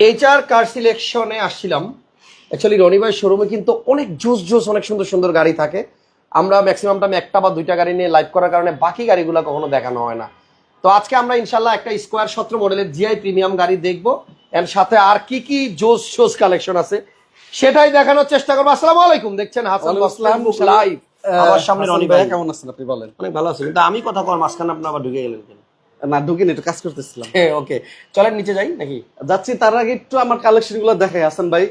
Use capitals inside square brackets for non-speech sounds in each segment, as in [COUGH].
HR কার সিলেকশনে আসছিলাম। Actually Roni ভাই শোরুমে কিন্তু অনেক জোস জোস অনেক সুন্দর সুন্দর গাড়ি থাকে। আমরা ম্যাক্সিমাম টাইম একটা বা দুইটা গাড়ি নিয়ে লাইভ করার কারণে বাকি গাড়িগুলো কখনো দেখানো হয় না। তো আজকে আমরা ইনশাল্লাহ একটা স্কোয়ার সতেরো মডেলের জিআই প্রিমিয়াম গাড়ি দেখব। এর সাথে আর কি কি জোস জোস কালেকশন আছে সেটাই দেখানোর চেষ্টা করব। আসসালামু আলাইকুম দেখছেন হাসান লাইভ আমার সামনে রনি ভাই। কেমন আছেন আপনি বলেন? অনেক ভালো আছে কিন্তু আমি কথা কর মাঝখানে আপনি আবার ঢুকে গেলেন কেন? না ঢুকিনি একটু কাজ করতেছিলাম। হ্যাঁ ওকে চলেন নিচে যাই নাকি? যাচ্ছি তার আগে একটু আমার দেখাই হাসান ভাই।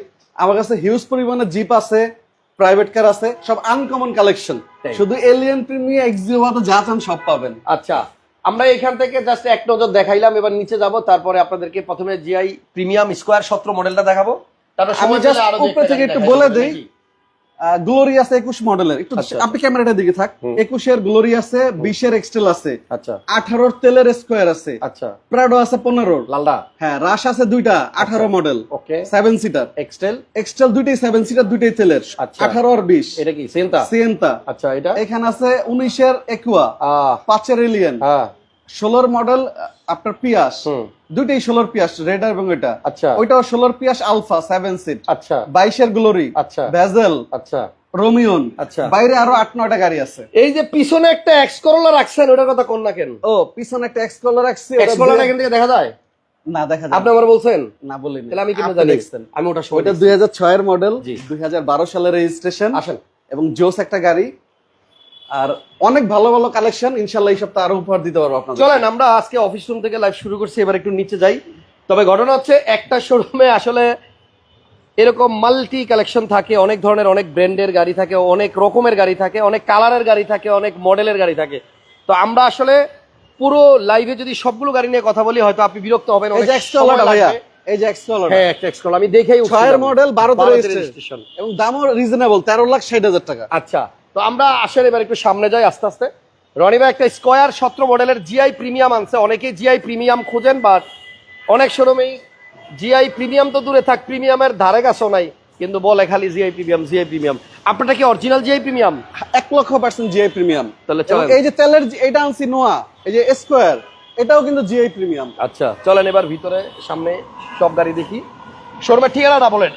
আমার কাছে হিউজ পরিমাণে জিপ আছে প্রাইভেট কার আছে সব আনকমন কালেকশন শুধু এলিয়ান প্রিমিয়ার এক্সিওয়াতে যা চান সব পাবেন। আচ্ছা আমরা এখান থেকে জাস্ট এক নজর দেখাইলাম এবার নিচে যাব তারপরে আপনাদেরকে প্রথমে জিআই প্রিমিয়াম স্কোয়ার সতেরো মডেলটা দেখাবো। তারপর আমি উপরে থেকে একটু বলে দেই। নাকি? গ্লোরি আছে একুশ মডেলের। একটু আচ্ছা। আপনি ক্যামেরাটার দিকে থাক। একুশের গ্লোরি আছে বিশের এক্সটেল আছে। আচ্ছা। আঠারোর তেলের স্কোয়ার আছে। আচ্ছা। প্রাডো আছে পনেরো লালদা। হ্যাঁ রাশ আছে দুইটা আঠারো model okay seven seater Xtrail Xtrail দুইটাই সেভেন সিটার দুইটাই তেলের আচ্ছা। আঠারো আর বিশ। এটা কি সেন্তা সিয়েন্তা আচ্ছা এটা? এখানে আছে উনিশের একুয়া পাঁচের এলিয়ান হ্যাঁ। ষোলোর মডেল আপনার পিয়াস। দুইটাই ষোলোর পিয়াস রেড এবং এটা। আচ্ছা। ওইটাও ষোলোর পিয়াস আলফা সেভেন সিট আচ্ছা। বাইশের গ্লোরি আচ্ছা। ভেজেল আচ্ছা। রোমিয়ন আচ্ছা। বাইরে আরও আট নয়টা গাড়ি আছে। এই যে পিছনে একটা এক্স করোলা রাখছেন ওটার কথা কোন না কেন? ও পিছনে একটা এক্স রাখছি ওটা এক্স করোলা এখান থেকে দেখা যায়? না দেখা যায় আপনি আমার বলছেন? না বলিনি। তাহলে আমি আপনি জানি? আমি ওটা। দুই হাজার ছয়ের মডেল জি। দুই হাজার বারো সালের রেজিস্ট্রেশন আসেন। এবং জোস একটা গাড়ি। আর অনেক ভালো ভালো কালেকশন ইনশাল্লাহ এই সপ্তাহে আরও উপহার দিতে পারব আপনাদের। চলেন আমরা আজকে অফিস রুম থেকে লাইভ শুরু করছি এবার একটু নিচে যাই। তবে ঘটনা হচ্ছে একটা শোরুমে আসলে এরকম মাল্টি কালেকশন থাকে অনেক ধরনের অনেক ব্র্যান্ডের গাড়ি থাকে অনেক রকমের গাড়ি থাকে অনেক কালারের গাড়ি থাকে অনেক মডেলের গাড়ি থাকে। তো আমরা আসলে পুরো লাইভে যদি সবগুলো গাড়ি নিয়ে কথা বলি হয়তো আপনি বিরক্ত হবেন এই যে হ্যাঁ আমি দেখেই মডেল বারো রেজিস্ট্রেশন এবং দামও রিজনেবল তেরো লাখ ষাট হাজার টাকা। আচ্ছা। তো আমরা আসলে এবার একটু সামনে যাই আস্তে আস্তে। রনি ভাই একটা স্কোয়ার সতেরো মডেলের জিআই প্রিমিয়াম আনছে। অনেকেই জিআই প্রিমিয়াম খোঁজেন বাট অনেক শোরুমেই জিআই প্রিমিয়াম তো দূরে থাক প্রিমিয়ামের ধারে কাছেও নাই কিন্তু বলে খালি জিআই প্রিমিয়াম জিআই প্রিমিয়াম আপনারটা কি অরিজিনাল জিআই প্রিমিয়াম এক লক্ষ পার্সেন্ট জিআই প্রিমিয়াম তাহলে এই যে তেলের এটা আনছি নোয়া এই যে স্কোয়ার এটাও কিন্তু জিআই প্রিমিয়াম আচ্ছা চলেন এবার ভিতরে সামনে সব গাড়ি দেখি। শোরুমের ঠিকানাটা বলেন।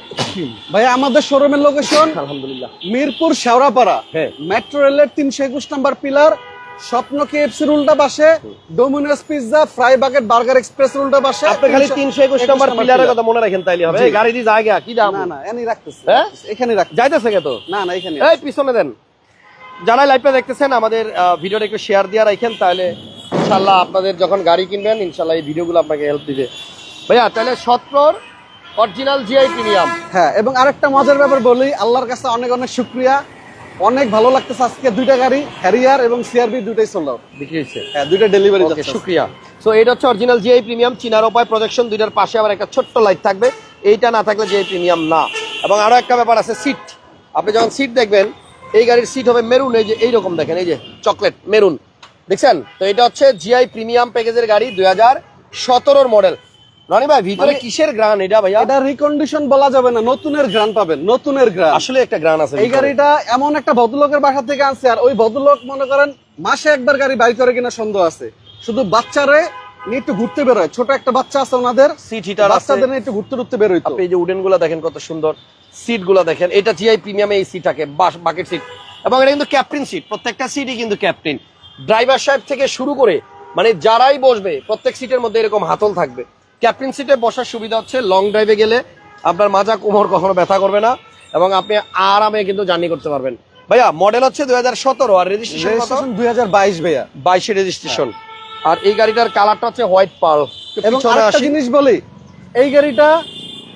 ভাই আমাদের শোরুমের লোকেশন আলহামদুলিল্লাহ। মিরপুর শেওড়াপাড়া। হ্যাঁ। মেট্রো রেলের তিনশো একুশ নাম্বার পিলার স্বপ্ন কেএফসির উল্টা পাশে Domino's pizza fry bucket burger express উল্টা পাশে আপনি খালি তিনশো একুশ নম্বর পিলারের কথা মনে রাখেন তাইলে হবে। গাড়ি জায়গা কি দাম? না না এখানে রাখতেছি। হ্যাঁ? এখানে রাখতেছি। যাইতেছে কে তো? না না এখানে এই পিছনে দেন। যারা লাইভটা দেখতেছেন আমাদের ভিডিওটা একটু শেয়ার দিয়ে রাখেন তাহলে ইনশাল্লাহ আপনাদের যখন গাড়ি কিনবেন ইনশাল্লাহ এই ভিডিওগুলো আপনাকে হেল্প দিবে। ভাইয়া তাহলে সত্তর অরিজিনাল জিআই প্রিমিয়াম হ্যাঁ এবং আরেকটা মজার ব্যাপার বলি আল্লাহর কাছে অনেক অনেক শুক্রিয়া। অনেক ভালো লাগতেছে আজকে দুইটা গাড়ি হ্যারিয়ার এবং সিআরবি দুইটাই সোল্ড আউট বিক্রি হয়েছে। হ্যাঁ দুইটা ডেলিভারি ওকে শুক্রিয়া। সো এটা হচ্ছে অরিজিনাল জিআই প্রিমিয়াম চিনার উপায় প্রজেকশন দুইটার পাশে আবার একটা ছোট্ট লাইট থাকবে। এইটা না থাকলে জিআই প্রিমিয়াম না। এবং আরও একটা ব্যাপার আছে সিট আপনি যখন সিট দেখবেন এই গাড়ির সিট হবে মেরুন এই যে এইরকম দেখেন এই যে চকলেট মেরুন দেখছেন? তো এটা হচ্ছে জিআই প্রিমিয়াম প্যাকেজের গাড়ি দুই হাজার সতেরোর মডেল রনি ভাই ভিতরে মানে- কিসের গ্রান এটা ভাইয়া? এটা রিকন্ডিশন বলা যাবে না নতুনের গ্রান পাবেন নতুনের গ্রান। আসলে একটা গ্রান আছে এই গাড়িটা এমন একটা ভদ্রলোকের বাসা থেকে আনছে আর ওই ভদ্রলোক মনে করেন মাসে একবার গাড়ি বাই করে কিনা সন্দেহ আছে। শুধু বাচ্চারে নিয়ে একটু ঘুরতে বেরোয় ছোট একটা বাচ্চা আছে ওনাদের সিট হিটার বাচ্চাদের নিয়ে একটু ঘুরতে ঘুরতে বেরোয় আপনি এই যে উডেনগুলা দেখেন কত সুন্দর সিটগুলা দেখেন এটা জিআই প্রিমিয়ামে এই সিট থাকে বাকেট সিট এবং এটা কিন্তু ক্যাপ্টেন সিট প্রত্যেকটা সিটই কিন্তু ক্যাপ্টেন ড্রাইভার সাহেব থেকে শুরু করে মানে যারাই বসবে প্রত্যেক সিটের মধ্যে এরকম হাতল থাকবে। ক্যাপ্টেন সিটে বসার সুবিধা হচ্ছে লং ড্রাইভে গেলে আপনার মাজা কোমর কখনো ব্যথা করবে না এবং আপনি আরামে কিন্তু জার্নি করতে পারবেন। ভাইয়া মডেল হচ্ছে দুই হাজার সতেরো আর রেজিস্ট্রেশন দুই হাজার বাইশ ভাইয়া। বাইশে রেজিস্ট্রেশন আর এই গাড়িটার কালারটা হচ্ছে হোয়াইট পার্ল এবং আরেকটা জিনিস বলি এই গাড়িটা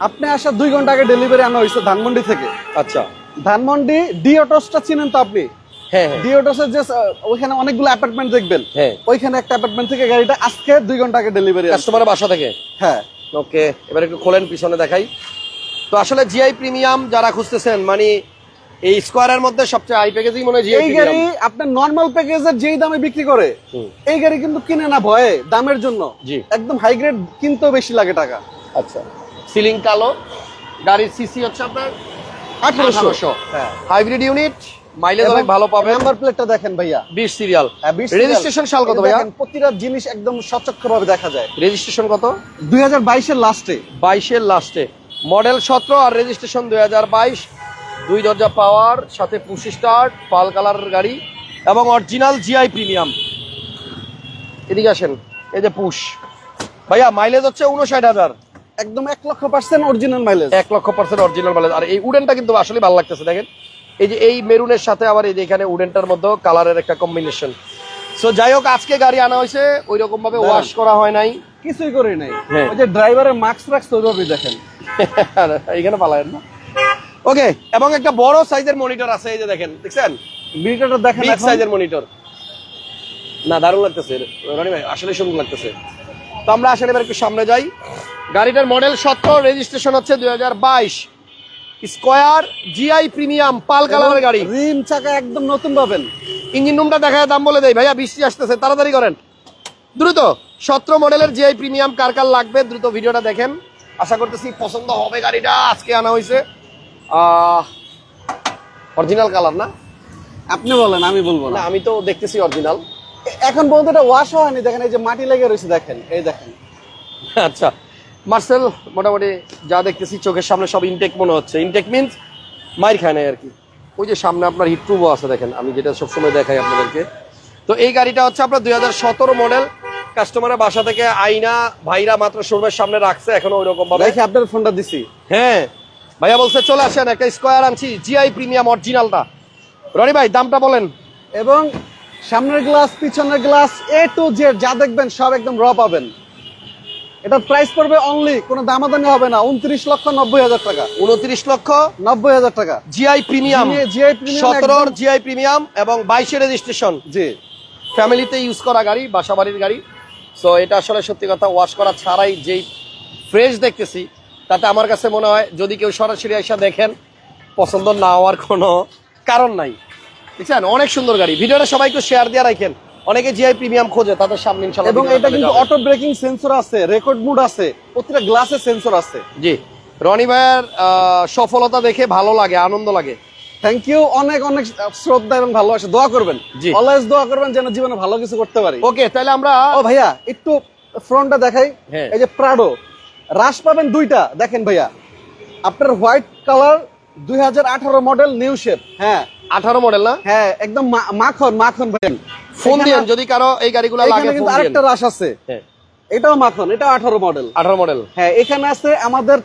আপনি আসার দুই ঘণ্টা আগে ডেলিভারি আনা হয়েছে ধানমন্ডি থেকে। আচ্ছা। ধানমন্ডি ডি অটোসটা চিনেন তো আপনি? হ্যাঁ হ্যাঁ। যে ওইখানে অনেকগুলো অ্যাপার্টমেন্ট দেখবেন। হ্যাঁ। ওইখানে একটা অ্যাপার্টমেন্ট থেকে গাড়িটা আজকে দুই ঘণ্টা আগে ডেলিভারি কাস্টমারের বাসা থেকে? হ্যাঁ। ওকে এবার একটু খোলেন পিছনে দেখাই। তো আসলে জিআই প্রিমিয়াম যারা খুঁজতেছেন মানে এই স্কোয়ারের মধ্যে সবচেয়ে হাই প্যাকেজই মনে হয় এই গাড়ি আপনার নর্মাল প্যাকেজের যেই দামে বিক্রি করে এই গাড়ি কিন্তু কিনে না ভয়ে দামের জন্য। জি। একদম হাই গ্রেড কিনতেও বেশি লাগে টাকা। আচ্ছা। সিলিং কালো গাড়ির সিসি হচ্ছে আপনার আঠারোশো। আঠারোশো। হ্যাঁ। হাইব্রিড ইউনিট মাইলেজ অনেক ভালো পাবেন। নাম্বার প্লেটটা দেখেন ভাইয়া। বিশ সিরিয়াল হ্যাঁ, 20 serial। রেজিস্ট্রেশন সাল কত ভাইয়া? প্রতিটা জিনিস একদম স্বচ্ছক্ষ ভাবে দেখা যায়। রেজিস্ট্রেশন কত? দুই হাজার বাইশের লাস্টে বাইশের লাস্টে মডেল সতেরো আর রেজিস্ট্রেশন দুই হাজার বাইশ। দুই দরজা পাওয়ার সাথে পুশ স্টার্ট পাল কালারের গাড়ি এবং অরিজিনাল জিআই প্রিমিয়াম এদিকে আসেন এই যে পুশ ভাইয়া মাইলেজ হচ্ছে উনষাট হাজার। একদম এক লক্ষ পার্সেন্ট অরিজিনাল মাইলেজ এক লক্ষ পার্সেন্ট অরিজিনাল মাইলেজ আর এই উডেনটা কিন্তু আসলে ভালো লাগতেছে দেখেন। এই যে এই মেরুনের সাথে আবার এই যে এখানে উডেনটার মধ্যেও কালারের একটা কম্বিনেশন সো যাই হোক আজকে গাড়ি আনা হয়েছে ওই রকম ভাবে ওয়াশ করা হয় নাই। কিছুই করি নাই। হ্যাঁ। ওই যে ড্রাইভারের মাস্ক রাখছে ওইভাবেই দেখেন। [LAUGHS] এখানে পালায়েন না। ওকে এবং একটা বড় সাইজের মনিটর আছে এই যে দেখেন দেখছেন? ভিডিওটা দেখেন বিগ সাইজের মনিটর না দারুণ লাগতেছে। রনি ভাই আসলে সুন্দর লাগতেছে। তো আমরা আসলে এবার একটু সামনে যাই। গাড়িটার মডেল সত্তর রেজিস্ট্রেশন হচ্ছে দুই হাজার বাইশ। স্কোয়ার জিআই প্রিমিয়াম পাল কালারের গাড়ি। রিম চাকা একদম নতুন পাবেন। ইঞ্জিন রুমটা দেখায় দাম বলে দেয় ভাইয়া বৃষ্টি আসতেছে তাড়াতাড়ি করেন। দ্রুত সতেরো মডেলের জিআই প্রিমিয়াম কার কার লাগবে? দ্রুত ভিডিওটা দেখেন। আশা করতেছি পছন্দ হবে গাড়িটা আজকে আনা হয়েছে অরিজিনাল কালার না? আপনি বলেন আমি বলব না। না আমি তো দেখতেছি অরিজিনাল এখন পর্যন্ত এটা ওয়াশ হয়নি। দেখেন এই যে মাটি লেগে রয়েছে দেখেন এই দেখেন। আচ্ছা। মার্সেল মোটামুটি যা দেখতেছি চোখের সামনে সব ইনটেক মনে হচ্ছে। ইনটেক মিনস মাইর খায় নাই আর কি। ওই যে সামনে আপনার হিট আছে দেখেন আমি যেটা সবসময় দেখাই আপনাদেরকে। তো এই গাড়িটা হচ্ছে আপনার দুই হাজার সতেরো মডেল কাস্টমারের বাসা থেকে আইনা ভাইরা মাত্র শোরুমের সামনে রাখছে এখনও ওই রকম ভাবে দেখি আপনার ফোনটা দিছি। হ্যাঁ। ভাইয়া বলছে চলে আসেন একটা স্কোয়ার আনছি জিআই প্রিমিয়াম অরিজিনালটা রনি ভাই দামটা বলেন। এবং সামনের গ্লাস পিছনের গ্লাস এ টু জেড যা দেখবেন সব একদম র পাবেন। এটার প্রাইস পড়বে অনলি কোনো দামাদামি হবে না উনত্রিশ লক্ষ নব্বই হাজার টাকা। উনত্রিশ লক্ষ নব্বই হাজার টাকা। জিআই প্রিমিয়াম GI premium সতেরোর জিআই প্রিমিয়াম এবং বাইশে রেজিস্ট্রেশন জি। ফ্যামিলিতে ইউজ করা গাড়ি বাসা বাড়ির গাড়ি। সো এটা আসলে সত্যি কথা ওয়াশ করা ছাড়াই যেই ফ্রেশ দেখতেছি তাতে আমার কাছে মনে হয় যদি কেউ সরাসরি এসে দেখেন পছন্দ না হওয়ার কোনো কারণ নাই। বুঝছেন? অনেক সুন্দর গাড়ি। ভিডিওটা সবাই একটু শেয়ার দিয়ে রাখেন। অনেকে জিআই প্রিমিয়াম খোঁজে তাদের সামনে এবং এটা কিন্তু অটো ব্রেকিং সেন্সর আছে রেকর্ড মুড আছে প্রতিটা গ্লাসে সেন্সর আছে। জি। রনি ভাইয়ের সফলতা দেখে ভালো লাগে আনন্দ লাগে। থ্যাংক ইউ অনেক অনেক শ্রদ্ধা এবং ভালোবাসা দোয়া করবেন। জি। অলওয়েজ দোয়া করবেন যেন জীবনে ভালো কিছু করতে পারি। ওকে তাহলে আমরা ও ভাইয়া একটু ফ্রন্টটা দেখাই। হ্যাঁ। এই যে প্রাডো রাশ পাবেন দুইটা। দেখেন ভাইয়া আপনার হোয়াইট কালার দুই হাজার আঠারো মডেল নিউ শেপ হ্যাঁ। আঠারো মডেল না? হ্যাঁ একদম মাখন মাখন ভাই ফোন দিয়েন যদি কারও এই গাড়িগুলো লাগে ফোন কিন্তু আরেকটা রাশ আছে। হ্যাঁ। এটাও মাখন এটা আঠারো মডেল আঠারো মডেল হ্যাঁ এখানে আছে আমাদের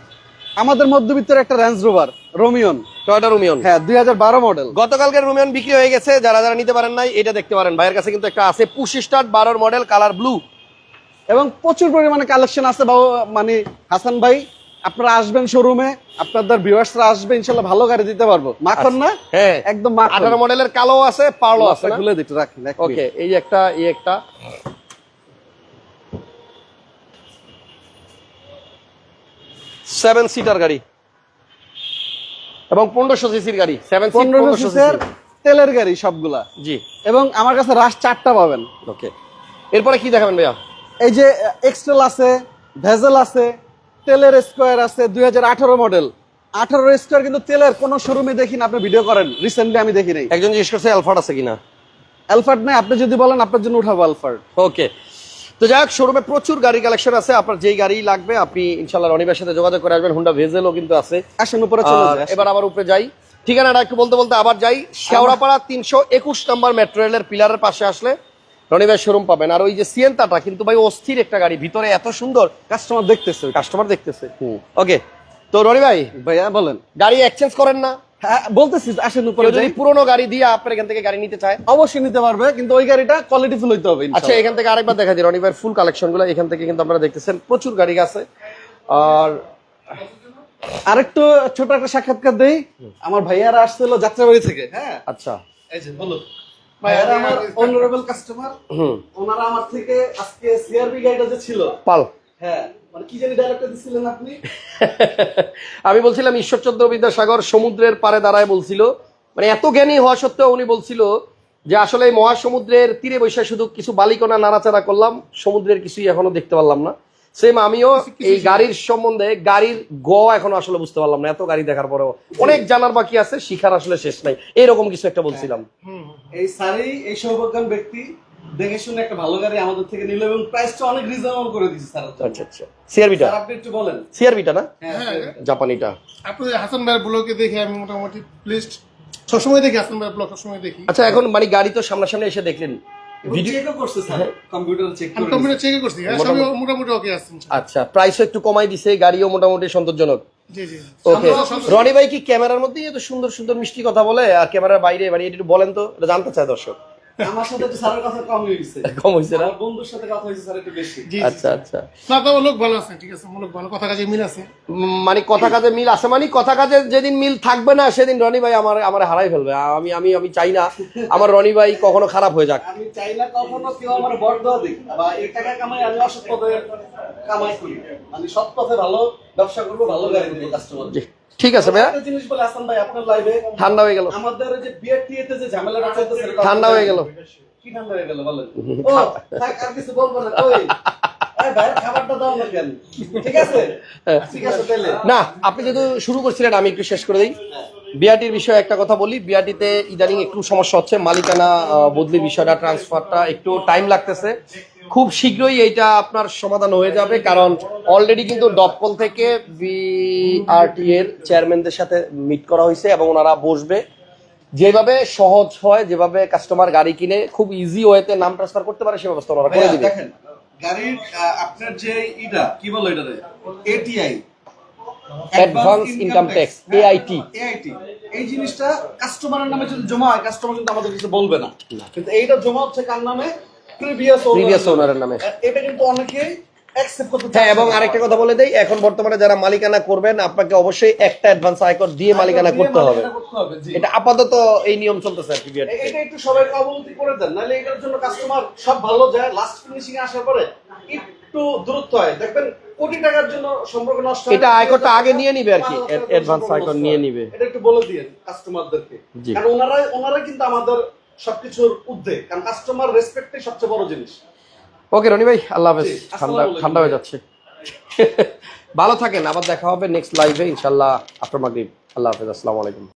আমাদের মধ্যবিত্তের একটা Range Rover Rumion Toyota Rumion হ্যাঁ দুই হাজার বারো মডেল গতকালকের রুমিয়ন বিক্রি হয়ে গেছে যারা যারা নিতে পারেন নাই এটা দেখতে পারেন। ভাইয়ের কাছে কিন্তু একটা আছে পুশ স্টার্ট বারোর মডেল কালার ব্লু এবং প্রচুর পরিমাণে কালেকশন আছে বাবু মানে হাসান ভাই আপনারা আসবেন শোরুমে আপনাদের ভিউয়ার্সরা আসবে ইনশাল্লাহ ভালো গাড়ি দিতে পারব। মাখন না? হ্যাঁ। একদম মাখন। আঠারো মডেলের কালো আছে পার্লো আছে খুলে দিতে রাখি ওকে এই একটা এই একটা। সেভেন সিটার গাড়ি। এবং পনেরোশো সিসির গাড়ি। সেভেন পনেরোশো সিসের তেলের গাড়ি সবগুলা। জি। এবং আমার কাছে রাশ চারটা পাবেন। ওকে। এরপরে কি দেখাবেন ভাইয়া? এই যে এক্সটেল আছে ভেজেল আছে তেলের স্কোয়ার আছে দুই মডেল। আঠারো স্কোয়ার কিন্তু তেলের কোনো শোরুমে দেখি না আপনি ভিডিও করেন। রিসেন্টলি আমি দেখি নাই। একজন জিজ্ঞেস করছে অ্যালফার্ড আছে কিনা? অ্যালফার্ড নাই আপনি যদি বলেন আপনার জন্য উঠাবো অ্যালফার্ড ওকে তো যাই হোক শোরুমে প্রচুর গাড়ি কালেকশন আছে আপনার যেই গাড়ি লাগবে আপনি ইনশাল্লাহ রনিবের সাথে যোগাযোগ করে আসবেন হুন্ডা ভেজেলও কিন্তু আছে। আসেন উপরে চলে যায় এবার আবার উপরে যাই। ঠিকানাটা একটু বলতে বলতে আবার যাই। শেওড়াপাড়া তিনশো একুশ নম্বর মেট্রো রেলের পিলারের পাশে আসলে রনিবের শোরুম পাবেন। আর ওই যে সিয়েন্তাটা কিন্তু ভাই অস্থির একটা গাড়ি। ভিতরে এত সুন্দর কাস্টমার দেখতেছে কাস্টমার দেখতেছে। ওকে তো রনি ভাই ভাইয়া বলেন। গাড়ি এক্সচেঞ্জ করেন না? হ্যাঁ বলতেছি আসেন উপরে যদি যাই। পুরোনো গাড়ি দিয়ে আপনার এখান থেকে গাড়ি নিতে চায়? অবশ্যই নিতে পারবে কিন্তু ওই গাড়িটা কোয়ালিটি ফুল হইতে হবে আচ্ছা এখান থেকে আরেকবার দেখা দিই। ফুল কালেকশনগুলো এখান থেকে কিন্তু আপনারা দেখতেছেন প্রচুর গাড়ি আছে। আর আরেকটু ছোট একটা সাক্ষাৎকার দেই। আমার ভাইয়ারা আসছিল যাত্রাবাড়ি থেকে হ্যাঁ? আচ্ছা। এই যে বলো ভাইয়ারা আমার অনারেবল কাস্টমার ওনারা আমার থেকে আজকে সিআরবি গাড়িটা যে ছিল। পাল। হ্যাঁ মানে [LAUGHS] আমি বলছিলাম ঈশ্বরচন্দ্র বিদ্যাসাগর সমুদ্রের পারে দাঁড়ায় বলছিল। মানে এত জ্ঞানী হওয়া সত্ত্বেও উনি বলছিল যে আসলে মহাসমুদ্রের তীরে বসে শুধু কিছু বালিকোনা নাড়াচাড়া করলাম সমুদ্রের কিছুই এখনও দেখতে পারলাম না। সেম আমিও এই গাড়ির সম্বন্ধে গাড়ির গ এখন আসলে বুঝতে পারলাম না। এত গাড়ি দেখার পরেও অনেক জানার বাকি আছে শিখার আসলে শেষ নাই। এরকম কিছু একটা বলছিলাম। এই সারি এই সৌভাগ্যবান ব্যক্তি দেখে শুনে একটা ভালো গাড়ি আমাদের থেকে নিল এবং প্রাইসটা অনেক রিজনেবল করে দিয়েছে স্যার। আচ্ছা আচ্ছা সিআরবিটা আপনি একটু বলেন। সিআরবিটা না? হ্যাঁ জাপানিটা। আপনাদের হাসান ভাইয়ের ব্লগে দেখে আমি মোটামুটি প্লেস্ট সবসময় দেখি হাসান ভাইয়ের ব্লগ সবসময় দেখি। আচ্ছা এখন মানে গাড়ি তো সামনাসামনি এসে দেখলেন। ভিডিও চেকও করছে স্যার কম্পিউটার চেক আমি করে কম্পিউটার চেক করছি। হ্যাঁ সবই মোটামুটি ওকে আসছেন আচ্ছা প্রাইসও একটু কমাই দিছে গাড়িও মোটামুটি সন্তোষজনক। জি জি। ওকে রনি ভাই কি ক্যামেরার মধ্যেই এত সুন্দর সুন্দর মিষ্টি কথা বলে আর ক্যামেরার বাইরে মানে এটা একটু বলেন তো জানতে চায় দর্শক। আমার সাথে একটু স্যারের কথা কম হয়ে কম হয়েছে না? বন্ধুর সাথে কথা হয়েছে স্যার একটু বেশি। আচ্ছা আচ্ছা। না তবে লোক ভালো আছে ঠিক আছে লোক ভালো কথা কাজে মিল আছে। মানে কথা কাজে মিল আছে মানে কথা কাজে যেদিন মিল থাকবে না সেদিন রনি ভাই আমার আমার হারাই ফেলবে। আমি আমি আমি চাই না আমার রনি ভাই কখনো খারাপ হয়ে যাক। আমি চাই না কখনো কেউ আমার বড় দেওয়া দিক বা এই টাকা কামাই আমি অসৎ পথে কামাই করি। আমি সৎ পথে ভালো ব্যবসা করব ভালো গাড়ি দেবো কাস্টমার জি, ঠিক আছে ভাইয়া। ঠান্ডা হয়ে গেল। আমাদের যে বিয়ের টিয়েতে যে ঝামেলাটা চলতেছে ঠান্ডা হয়ে গেল। কি ঠান্ডা হয়ে গেল বলেন? ও আর কিছু বলব না ওই এই ভাইয়ের খাবারটা দাও না কেন? ঠিক আছে? ঠিক আছে না আপনি যেহেতু শুরু করছিলেন আমি একটু শেষ করে দিই। বিআরটির বিষয়ে একটা কথা বলি। বিআরটিতে ইদানিং একটু সমস্যা হচ্ছে। মালিকানা আহ, বদলির বিষয়টা ট্রান্সফারটা একটু টাইম লাগতেছে। খুব শীঘ্রই এইটা আপনার সমাধান হয়ে যাবে। কারণ অলরেডি কিন্তু ডপকল থেকে বিআরটি এর চেয়ারম্যানদের সাথে মিট করা হয়েছে এবং ওনারা বসবে। যেভাবে সহজ হয় যেভাবে কাস্টমার গাড়ি কিনে খুব ইজি ওয়েতে নাম ট্রান্সফার করতে পারে সে ব্যবস্থা ওনারা করে দিবে। দেখেন গাড়ির আপনার যে ইটা কি বলো এটা ATI advance income tax AIT AIT এই জিনিসটা কাস্টমারের নামে যদি জমা হয় কাস্টমার কিন্তু আমাদের কিছু বলবে না। কিন্তু এইটা জমা হচ্ছে কার নামে? প্রিভিয়াস owner এর নামে। এটা কিন্তু অনেকেই হ্যাঁ এবং আরেকটা কথা বলে দেই এখন বর্তমানে যারা মালিকানা করবেন আপনাকে অবশ্যই একটা অ্যাডভান্স আয়কর দিয়ে মালিকানা করতে হবে। এটা আপাতত এই নিয়ম চলতেছে আর কি এটা একটু সবাই অবগতি করে দেন নাহলে এটার জন্য কাস্টমার সব ভালো যায় লাস্ট ফিনিশিং আসার পরে একটু দূরত্ব হয়। দেখবেন কোটি টাকার জন্য সম্পর্ক নষ্ট এটা আয়করটা আগে নিয়ে নিবে আর কি, অ্যাডভান্স আয়কর নিয়ে নিবে। এটা একটু বলে দিয়ে কাস্টমারদেরকে কারণ ওনারা ওনারা কিন্তু আমাদের সবকিছুর ঊর্ধ্বে। কারণ কাস্টমার রেসপেক্টই সবচেয়ে বড় জিনিস। ওকে রনি ভাই আল্লাহ হাফেজ। ঠান্ডা ঠান্ডা হয়ে যাচ্ছে। [LAUGHS] ভালো থাকেন আবার দেখা হবে নেক্সট লাইভে ইনশাল্লাহ আফটার মাগরিব আল্লাহ হাফেজ আসসালামু আলাইকুম।